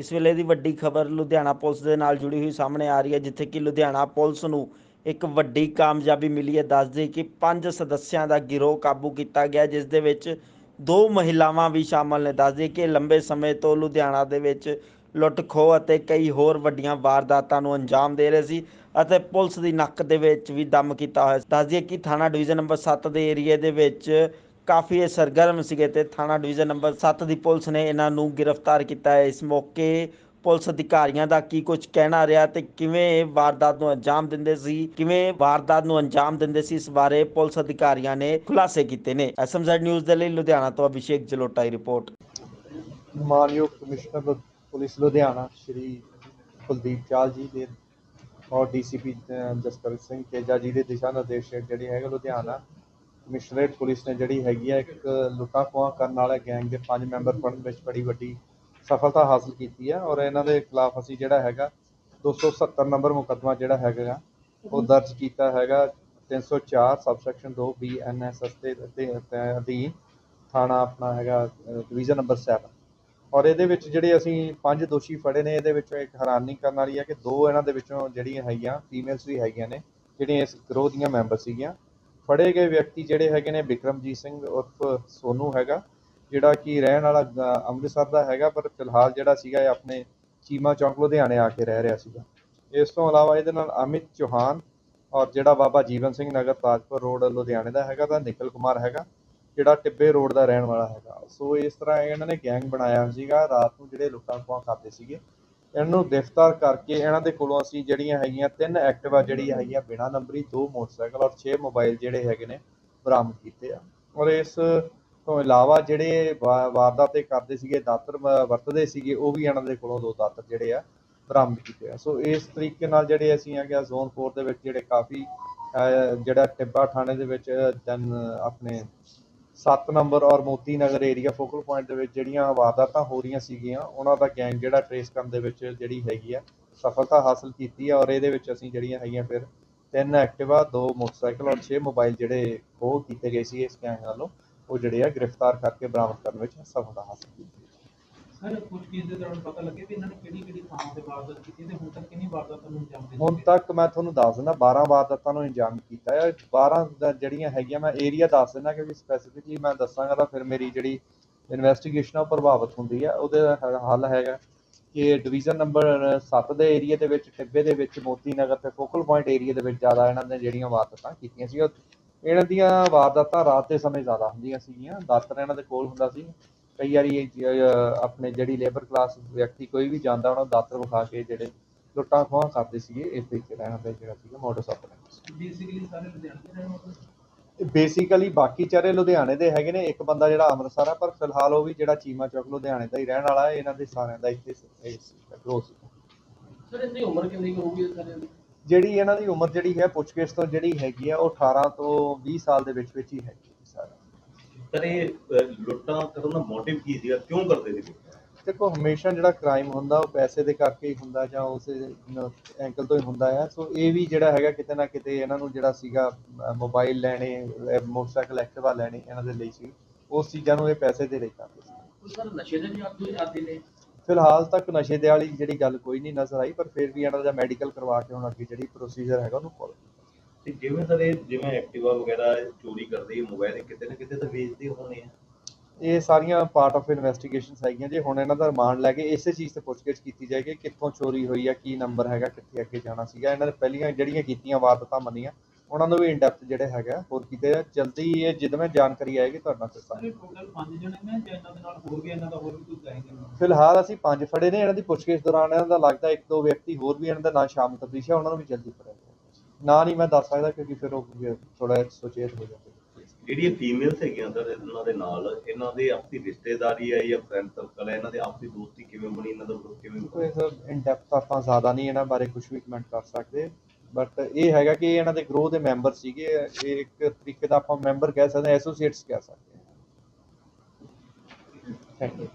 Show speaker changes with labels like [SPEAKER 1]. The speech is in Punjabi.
[SPEAKER 1] ਇਸ ਵੇਲੇ ਦੀ ਵੱਡੀ ਖਬਰ ਲੁਧਿਆਣਾ ਪੁਲਿਸ ਦੇ ਨਾਲ ਜੁੜੀ ਹੋਈ ਸਾਹਮਣੇ ਆ ਰਹੀ ਹੈ, ਜਿੱਥੇ ਕਿ ਲੁਧਿਆਣਾ ਪੁਲਿਸ ਨੂੰ ਇੱਕ ਵੱਡੀ ਕਾਮਯਾਬੀ ਮਿਲੀ ਹੈ। ਦੱਸਦੇ ਕਿ ਪੰਜ ਸਦੱਸਿਆਂ ਦਾ ਗਿਰੋਹ ਕਾਬੂ ਕੀਤਾ ਗਿਆ, ਜਿਸ ਦੇ ਵਿੱਚ ਦੋ ਮਹਿਲਾਵਾਂ ਵੀ ਸ਼ਾਮਲ ਨੇ। ਦੱਸਦੇ ਕਿ ਲੰਬੇ ਸਮੇਂ ਤੋਂ ਲੁਧਿਆਣਾ ਦੇ ਵਿੱਚ ਲੁੱਟ ਖੋਹ ਅਤੇ ਕਈ ਹੋਰ ਵੱਡੀਆਂ ਵਾਰਦਾਤਾਂ ਨੂੰ ਅੰਜਾਮ ਦੇ ਰਹੇ ਸੀ ਅਤੇ ਪੁਲਿਸ ਦੀ ਨੱਕ ਦੇ ਵਿੱਚ ਵੀ ਦਮ ਕੀਤਾ ਹੋਇਆ ਸੀ। ਦੱਸਦੀ ਕਿ ਥਾਣਾ ਡਿਵੀਜ਼ਨ ਨੰਬਰ 7 ਦੇ ਏਰੀਏ ਦੇ ਵਿੱਚ ਕਾਫੀ ਇਹ ਸਰਗਰਮ ਸੀਗੇ ਤੇ ਥਾਣਾ ਡਿਵੀਜ਼ਨ ਨੰਬਰ 7 ਦੀ ਪੁਲਿਸ ਨੇ ਇਹਨਾਂ ਨੂੰ ਗ੍ਰਿਫਤਾਰ ਕੀਤਾ ਹੈ। ਇਸ ਮੌਕੇ ਪੁਲਿਸ ਅਧਿਕਾਰੀਆਂ ਦਾ ਕੀ ਕੁਝ ਕਹਿਣਾ ਰਿਹਾ ਤੇ ਕਿਵੇਂ ਵਾਰਦਾਤ ਨੂੰ ਅੰਜਾਮ ਦਿੰਦੇ ਸੀ? ਕਿਵੇਂ ਵਾਰਦਾਤ ਨੂੰ ਅੰਜਾਮ ਦਿੰਦੇ ਸੀ? ਇਸ ਬਾਰੇ ਪੁਲਿਸ ਅਧਿਕਾਰੀਆਂ ਨੇ ਖੁਲਾਸੇ ਕੀਤੇ ਨੇ। ਐਸਐਮਜ਼ੈਡ ਨਿਊਜ਼ ਦੇ ਲਈ ਲੁਧਿਆਣਾ ਤੋਂ ਅਭਿਸ਼ੇਕ ਜਲੋਟਾ ਦੀ ਰਿਪੋਰਟ।
[SPEAKER 2] ਮਾਨਯੋਗ ਕਮਿਸ਼ਨਰ ਪੁਲਿਸ ਲੁਧਿਆਣਾ, ਸ਼੍ਰੀ ਕੁਲਦੀਪ ਚਾਲ ਜੀ ਦੇ ਔਰ ਡੀਸੀਪੀ ਜਸਕਰ ਸਿੰਘ ਤੇਜਾ ਜੀ ਦੇ ਦਿਸ਼ਾ ਨਿਰਦੇਸ਼ ਹੇਠ ਜਿਹੜੀ ਲੁਧਿਆਣਾ। ਕਮਿਸ਼ਨਰੇਟ ਪੁਲਿਸ ਨੇ ਜਿਹੜੀ ਹੈਗੀ ਹੈ ਇੱਕ ਲੁੱਟਾਂ ਖੋਹਾਂ ਕਰਨ ਵਾਲੇ ਗੈਂਗ ਦੇ ਪੰਜ ਮੈਂਬਰ ਫੜਨ ਵਿੱਚ ਬੜੀ ਵੱਡੀ ਸਫਲਤਾ ਹਾਸਲ ਕੀਤੀ ਹੈ ਔਰ ਇਹਨਾਂ ਦੇ ਖਿਲਾਫ ਅਸੀਂ ਜਿਹੜਾ ਹੈਗਾ 270 ਨੰਬਰ ਮੁਕੱਦਮਾ ਜਿਹੜਾ ਹੈਗਾ ਉਹ ਦਰਜ ਕੀਤਾ ਹੈਗਾ 304 ਸਬਸੈਕਸ਼ਨ 2 ਬੀਐਨਐਸਐਸ ਦੇ ਦੇ- ਦੇ ਅਧੀਨ ਥਾਣਾ ਆਪਣਾ ਹੈਗਾ ਡਿਵੀਜ਼ਨ ਨੰਬਰ 7 ਔਰ ਇਹਦੇ ਵਿੱਚ ਜਿਹੜੇ ਅਸੀਂ ਪੰਜ ਦੋਸ਼ੀ ਫੜੇ ਨੇ, ਇਹਦੇ ਵਿੱਚੋਂ ਇੱਕ ਹੈਰਾਨੀ ਕਰਨ ਵਾਲੀ ਹੈ ਕਿ ਦੋ ਇਹਨਾਂ ਦੇ ਵਿੱਚੋਂ ਜਿਹੜੀਆਂ ਹੈਗੀਆਂ ਫੀਮੇਲਸ ਵੀ ਹੈਗੀਆਂ ਨੇ, ਜਿਹੜੀਆਂ ਇਸ ਗਰੋਹ ਦੀਆਂ ਮੈਂਬਰ ਸੀਗੀਆਂ। ਫੜੇ ਗਏ ਵਿਅਕਤੀ ਜਿਹੜੇ ਹੈਗੇ ਨੇ ਬਿਕਰਮਜੀਤ ਸਿੰਘ ਉਰਫ ਸੋਨੂ ਹੈਗਾ, ਜਿਹੜਾ ਕਿ ਰਹਿਣ ਵਾਲਾ ਅੰਮ੍ਰਿਤਸਰ ਦਾ ਹੈਗਾ, ਪਰ ਫਿਲਹਾਲ ਜਿਹੜਾ ਸੀਗਾ ਇਹ ਆਪਣੇ ਚੀਮਾ ਚੌਂਕ ਲੁਧਿਆਣੇ ਆ ਕੇ ਰਹਿ ਰਿਹਾ ਸੀਗਾ। ਇਸ ਤੋਂ ਇਲਾਵਾ ਇਹਦੇ ਨਾਲ ਅਮਿਤ ਚੌਹਾਨ ਔਰ ਜਿਹੜਾ ਬਾਬਾ ਜੀਵਨ ਸਿੰਘ ਨਗਰ ਤਾਜਪੁਰ ਰੋਡ ਲੁਧਿਆਣੇ ਦਾ ਹੈਗਾ, ਤਾਂ ਨਿਖਿਲ ਕੁਮਾਰ ਹੈਗਾ, ਜਿਹੜਾ ਟਿੱਬੇ ਰੋਡ ਦਾ ਰਹਿਣ ਵਾਲਾ ਹੈਗਾ। ਸੋ ਇਸ ਤਰ੍ਹਾਂ ਇਹਨਾਂ ਨੇ ਗੈਂਗ ਬਣਾਇਆ ਸੀਗਾ, ਰਾਤ ਨੂੰ ਜਿਹੜੇ ਲੁੱਟਾਂ ਖੋਹਾਂ ਕਰਦੇ ਸੀਗੇ। ਇਹਨਾਂ ਨੂੰ ਗ੍ਰਿਫਤਾਰ ਕਰਕੇ ਇਹਨਾਂ ਦੇ ਕੋਲੋਂ ਅਸੀਂ ਜਿਹੜੀਆਂ ਹੈਗੀਆਂ ਤਿੰਨ ਐਕਟਿਵਾ ਜਿਹੜੀ ਹੈਗੀਆਂ ਬਿਨਾਂ ਨੰਬਰੀ, ਦੋ ਮੋਟਰਸਾਈਕਲ ਔਰ 6 ਮੋਬਾਈਲ ਜਿਹੜੇ ਹੈਗੇ ਨੇ ਬਰਾਮਦ ਕੀਤੇ ਆ। ਔਰ ਇਸ ਤੋਂ ਇਲਾਵਾ ਜਿਹੜੇ ਵਾ- ਵਾਰਦਾਤ ਕਰਦੇ ਸੀਗੇ, ਦਾਤਰ ਵਰਤਦੇ ਸੀਗੇ, ਉਹ ਵੀ ਇਹਨਾਂ ਦੇ ਕੋਲੋਂ ਦੋ ਦਾਤਰ ਜਿਹੜੇ ਆ ਬਰਾਮਦ ਕੀਤੇ ਆ। ਸੋ ਇਸ ਤਰੀਕੇ ਨਾਲ ਜਿਹੜੇ ਅਸੀਂ ਆ ਗਿਆ ਜ਼ੋਨ 4 ਦੇ ਵਿੱਚ ਜਿਹੜੇ ਕਾਫੀ ਜਿਹੜਾ ਟਿੱਬਾ ਥਾਣੇ ਦੇ ਵਿੱਚ, ਦਨ ਆਪਣੇ 7 ਨੰਬਰ ਔਰ Moti Nagar area focal point ਦੇ ਵਿੱਚ ਜਿਹੜੀਆਂ ਵਾਰਦਾਤਾਂ ਹੋ ਰਹੀਆਂ ਸੀਗੀਆਂ, ਉਹਨਾਂ ਦਾ ਗੈਂਗ ਜਿਹੜਾ ਟਰੇਸ ਕਰਨ ਦੇ ਵਿੱਚ ਜਿਹੜੀ ਹੈਗੀ ਆ, ਸਫਲਤਾ ਹਾਸਲ ਕੀਤੀ ਆ ਔਰ ਇਹਦੇ ਵਿੱਚ ਅਸੀਂ ਜਿਹੜੀਆਂ ਹੈਗੀਆਂ ਫਿਰ ਤਿੰਨ ਐਕਟਿਵਾ ਦੋ ਮੋਟਰਸਾਈਕਲ ਔਰ 6 ਮੋਬਾਈਲ ਜਿਹੜੇ ਖੋਹ ਕੀਤੇ ਗਏ ਸੀ ਇਸ ਗੈਂਗ ਵੱਲੋਂ, ਉਹ ਜਿਹੜੇ ਆ ਗ੍ਰਿਫਤਾਰ ਕਰਕੇ ਬਰਾਮਦ ਕਰਨ ਵਿੱਚ ਸਫਲਤਾ ਹਾਸਲ ਕੀਤੀ।
[SPEAKER 3] ਸਰ ਕੁਝ ਚੀਜ਼ ਦੇ ਦੌਰਾਨ ਪਤਾ ਲੱਗੇ ਵੀ ਇਹਨਾਂ ਨੇ ਕਿਹੜੀ ਕਿਹੜੀ ਥਾਵਾਂ ਤੇ ਵਾਰਦਾਤ ਕੀਤੀ ਤੇ ਹੁਣ ਤੱਕ ਕਿੰਨੀ ਵਾਰਦਾਤਾਂ ਨੂੰ ਅੰਜਾਮ ਦਿੱਤਾ
[SPEAKER 2] ਹੁਣ ਤੱਕ ਮੈਂ ਤੁਹਾਨੂੰ ਦੱਸ ਦਿੰਦਾ 12 ਵਾਰਦਾਤਾਂ ਨੂੰ ਅੰਜਾਮ ਕੀਤਾ ਹੈ। 12 ਦਾ ਜਿਹੜੀਆਂ ਹੈਗੀਆਂ ਮੈਂ ਏਰੀਆ ਦੱਸ ਦਿੰਦਾ ਕਿਉਂਕਿ ਸਪੈਸੀਫਿਕਲੀ ਮੈਂ ਦੱਸਾਂਗਾ ਤਾਂ ਫਿਰ ਮੇਰੀ ਜਿਹੜੀ ਇਨਵੈਸਟੀਗੇਸ਼ਨ ਆ ਉਹ ਪ੍ਰਭਾਵਿਤ ਹੁੰਦੀ ਹੈ ਉਹਦੇ ਹ- ਹੱਲ ਹੈਗਾ ਕਿ ਡਿਵੀਜ਼ਨ ਨੰਬਰ 7 ਦੇ ਏਰੀਆ ਦੇ ਵਿੱਚ ਟਿੱਬੇ ਦੇ ਵਿੱਚ ਮੋਤੀ ਨਗਰ ਤੇ ਫੋਕਲ ਪੁਆਇੰਟ ਏਰੀਆ ਦੇ ਵਿੱਚ ਜ਼ਿਆਦਾ ਇਹਨਾਂ ਨੇ ਜਿਹੜੀਆਂ ਵਾਰਦਾਤਾਂ ਕੀਤੀਆਂ ਸੀ। ਇਹਨਾਂ ਦੀਆਂ ਵਾਰਦਾਤਾਂ ਰਾਤ ਦੇ ਸਮੇਂ ਜ਼ਿਆਦਾ ਹੁੰਦੀਆਂ ਸੀਗੀਆਂ। ਦਾਤਰ ਇਹਨਾਂ ਦੇ ਕੋਲ ਹੁੰਦਾ ਸੀ। ਕਈ ਵਾਰੀ ਆਪਣੇ ਜਿਹੜੀ ਲੇਬਰ ਕਲਾਸ ਵਿਅਕਤੀ ਕੋਈ ਵੀ ਜਾਂਦਾ ਉਹਨਾਂ ਦਾਤਰ ਵਿਖਾ ਕੇ ਜਿਹੜੇ ਲੁੱਟਾਂ ਖੋਹਾਂ ਕਰਦੇ ਸੀਗੇ ਇਸ ਤਰੀਕੇ ਨਾਲ ਇਹਨਾਂ ਦਾ ਜਿਹੜਾ ਸੀਗਾ ਮੋਡਸ ਆਪਰੈਂਡਸ
[SPEAKER 3] ਬੇਸਿਕਲੀ ਸਾਰੇ ਲੁਧਿਆਣੇ ਦੇ ਰਹਿਣ
[SPEAKER 2] ਬੇਸਿਕਲੀ ਬਾਕੀ ਚਾਰੇ ਲੁਧਿਆਣੇ ਦੇ ਹੈਗੇ ਨੇ ਇੱਕ ਬੰਦਾ ਜਿਹੜਾ ਅੰਮ੍ਰਿਤਸਰ ਆ ਪਰ ਫਿਲਹਾਲ ਉਹ ਵੀ ਜਿਹੜਾ ਚੀਮਾ ਚੌਕ ਲੁਧਿਆਣੇ ਦਾ ਹੀ ਰਹਿਣ ਵਾਲਾ ਹੈ ਇਹਨਾਂ ਦੇ ਸਾਰਿਆਂ ਦਾ ਇੱਥੇ ਗਰੋਸ
[SPEAKER 3] ਸਰ ਇਹਦੀ ਉਮਰ ਕਿੰਨੀ ਹੋਊਗੀ ਦੀ?
[SPEAKER 2] ਜਿਹੜੀ ਇਹਨਾਂ ਦੀ ਉਮਰ ਜਿਹੜੀ ਹੈ ਪੁੱਛਗਿੱਛ ਤੋਂ ਜਿਹੜੀ ਹੈਗੀ ਆ ਉਹ 18 ਤੋਂ 20 ਸਾਲ ਦੇ ਵਿੱਚ ਵਿੱਚ ਹੀ ਹੈਗੀ ਸਾਰਾ
[SPEAKER 4] ਸਰ ਇਹ ਲੁੱਟਾਂ ਕਰਨ ਦਾ ਮੋਟਿਵ ਕੀ ਸੀਗਾ? ਕਿਉਂ ਕਰਦੇ ਸੀ
[SPEAKER 2] ਦੇਖੋ ਹਮੇਸ਼ਾ ਜਿਹੜਾ ਕ੍ਰਾਈਮ ਹੁੰਦਾ ਉਹ ਪੈਸੇ ਦੇ ਕਰਕੇ ਹੀ ਹੁੰਦਾ ਜਾਂ ਉਸੇ ਐਂਗਲ ਤੋਂ ਹੀ ਹੁੰਦਾ ਹੈ ਸੋ ਇਹ ਵੀ ਜਿਹੜਾ ਹੈਗਾ ਕਿਤੇ ਨਾ ਕਿਤੇ ਇਹਨਾਂ ਨੂੰ ਜਿਹੜਾ ਸੀਗਾ ਮੋਬਾਈਲ ਲੈਣੇ ਮੋਟਰਸਾਈਕਲ ਐਕਟਿਵਾ ਲੈਣੇ ਇਹਨਾਂ ਦੇ ਲਈ ਸੀ। ਉਸ ਚੀਜ਼ਾਂ ਨੂੰ ਇਹ ਪੈਸੇ ਦੇ ਲਈ ਕਰਦੇ ਸੀ।
[SPEAKER 3] ਸਰ ਨਸ਼ੇ ਦੇ ਵੀ ਆਦੀ ਆਦੀ ਨੇ?
[SPEAKER 2] ਫਿਲਹਾਲ ਤੱਕ ਨਸ਼ੇ ਦੇ ਵਾਲੀ ਜਿਹੜੀ ਗੱਲ ਕੋਈ ਨਹੀਂ ਨਜ਼ਰ ਆਈ ਪਰ ਫਿਰ ਵੀ ਇਹਨਾਂ ਦਾ ਮੈਡੀਕਲ ਕਰਵਾ ਕੇ ਹੁਣ ਅੱਗੇ ਜਿਹੜੀ ਪ੍ਰੋਸੀਜਰ ਹੈਗਾ ਉਹਨੂੰ ਫੋਲੋ
[SPEAKER 4] ਤੇ ਜਿਵੇਂ ਸਰ ਇਹ ਜਿਵੇਂ ਐਕਟਿਵਾ ਵਗੈਰਾ ਚੋਰੀ ਕਰਦੇ ਮੋਬਾਈਲ ਕਿਤੇ ਨਾ ਕਿਤੇ ਤਾਂ ਵੇਚਦੇ ਹੋਣੇ ਆ।
[SPEAKER 2] ਇਹ ਸਾਰੀਆਂ ਪਾਰਟ ਆਫ ਇਨਵੈਸਟੀਗੇਸ਼ਨਸ ਹੈਗੀਆਂ ਜੇ। ਹੁਣ ਇਹਨਾਂ ਦਾ ਰਿਮਾਂਡ ਲੈ ਕੇ ਇਸੇ ਚੀਜ਼ ਤੇ ਪੁੱਛਗਿੱਛ ਕੀਤੀ ਜਾਏਗੀ ਕਿੱਥੋਂ ਚੋਰੀ ਹੋਈ ਆ ਕੀ ਨੰਬਰ ਹੈਗਾ ਕਿੱਥੇ ਅੱਗੇ ਜਾਣਾ ਸੀਗਾ। ਇਹਨਾਂ ਨੇ ਪਹਿਲੀਆਂ ਜਿਹੜੀਆਂ ਕੀਤੀਆਂ ਵਾਰਦਾਤਾਂ ਮੰਨੀਆਂ ਉਹਨਾਂ ਨੂੰ ਵੀ ਇਨ ਡੈਪਥ ਜਿਹੜੇ ਹੈਗਾ ਹੋਰ ਕੀਤੇ। ਜਲਦੀ ਇਹ ਜਿੱਦ ਮੈਂ ਜਾਣਕਾਰੀ ਆਏਗੀ ਤੁਹਾਡੇ ਫਿਰ
[SPEAKER 3] ਸਾਰੇ। ਟੋਟਲ 5 ਜਣੇ ਨੇ ਜਾਂ ਇਹਨਾਂ ਦੇ ਨਾਲ ਹੋਰ ਵੀ ਇਹਨਾਂ ਦਾ ਹੋਰ ਵੀ ਕੁਝ ਜਾਏਗਾ
[SPEAKER 2] ਫਿਲਹਾਲ ਅਸੀਂ ਪੰਜ ਫੜੇ ਨੇ। ਇਹਨਾਂ ਦੀ ਪੁੱਛਗਿੱਛ ਦੌਰਾਨ ਇਹਨਾਂ ਦਾ ਲੱਗਦਾ ਇੱਕ ਦੋ ਵਿਅਕਤੀ ਹੋਰ ਵੀ ਇਹਨਾਂ ਦਾ ਨਾਂ ਸ਼ਾਮ ਤਬਦੀਸ਼ ਹੈ ਉਹਨਾਂ ਨੂੰ ਵੀ ਜਲਦੀ ਫੜਿਆ ਜਾਏਗਾ ਨਾਂ ਨਹੀਂ ਮੈਂ ਦੱਸ ਸਕਦਾ ਕਿਉਂਕਿ ਫਿਰ ਉਹ ਥੋੜਾ ਸੁਚੇਤ ਹੋ ਜਾਂਦੇ
[SPEAKER 4] ਜਿਹੜੀਆਂ ਫੀਮੇਲਸ ਹੈਗੀਆਂ ਸਰ ਇਹਨਾਂ ਦੇ ਨਾਲ ਇਹਨਾਂ ਦੇ ਆਪਸੀ ਰਿਸ਼ਤੇਦਾਰੀ ਹੈ ਜਾਂ ਫਰੈਂਡ ਸਰਕਲ ਹੈ ਇਹਨਾਂ ਦੇ ਆਪਸੀ ਦੋਸਤੀ ਕਿਵੇਂ ਬਣੀ ਇਹਨਾਂ ਦਾ group ਕਿਵੇਂ
[SPEAKER 2] ਕੋਈ ਸਰ ਇਨ ਡੈਪਥ ਆਪਾਂ ਜ਼ਿਆਦਾ ਨਹੀਂ ਇਹਨਾਂ ਬਾਰੇ ਕੁਝ ਵੀ ਕਮੈਂਟ ਕਰ ਸਕਦੇ। ਬਟ ਇਹ ਹੈਗਾ ਕਿ ਇਹਨਾਂ ਦੇ ਗਰੋਹ ਦੇ ਮੈਂਬਰ ਸੀਗੇ। ਇਹ ਇੱਕ ਤਰੀਕੇ ਦਾ ਆਪਾਂ ਮੈਂਬਰ ਕਹਿ ਸਕਦੇ ਐਸੋਸੀਏਟਸ ਕਹਿ ਸਕਦੇ ਥੈਂਕ ਯੂ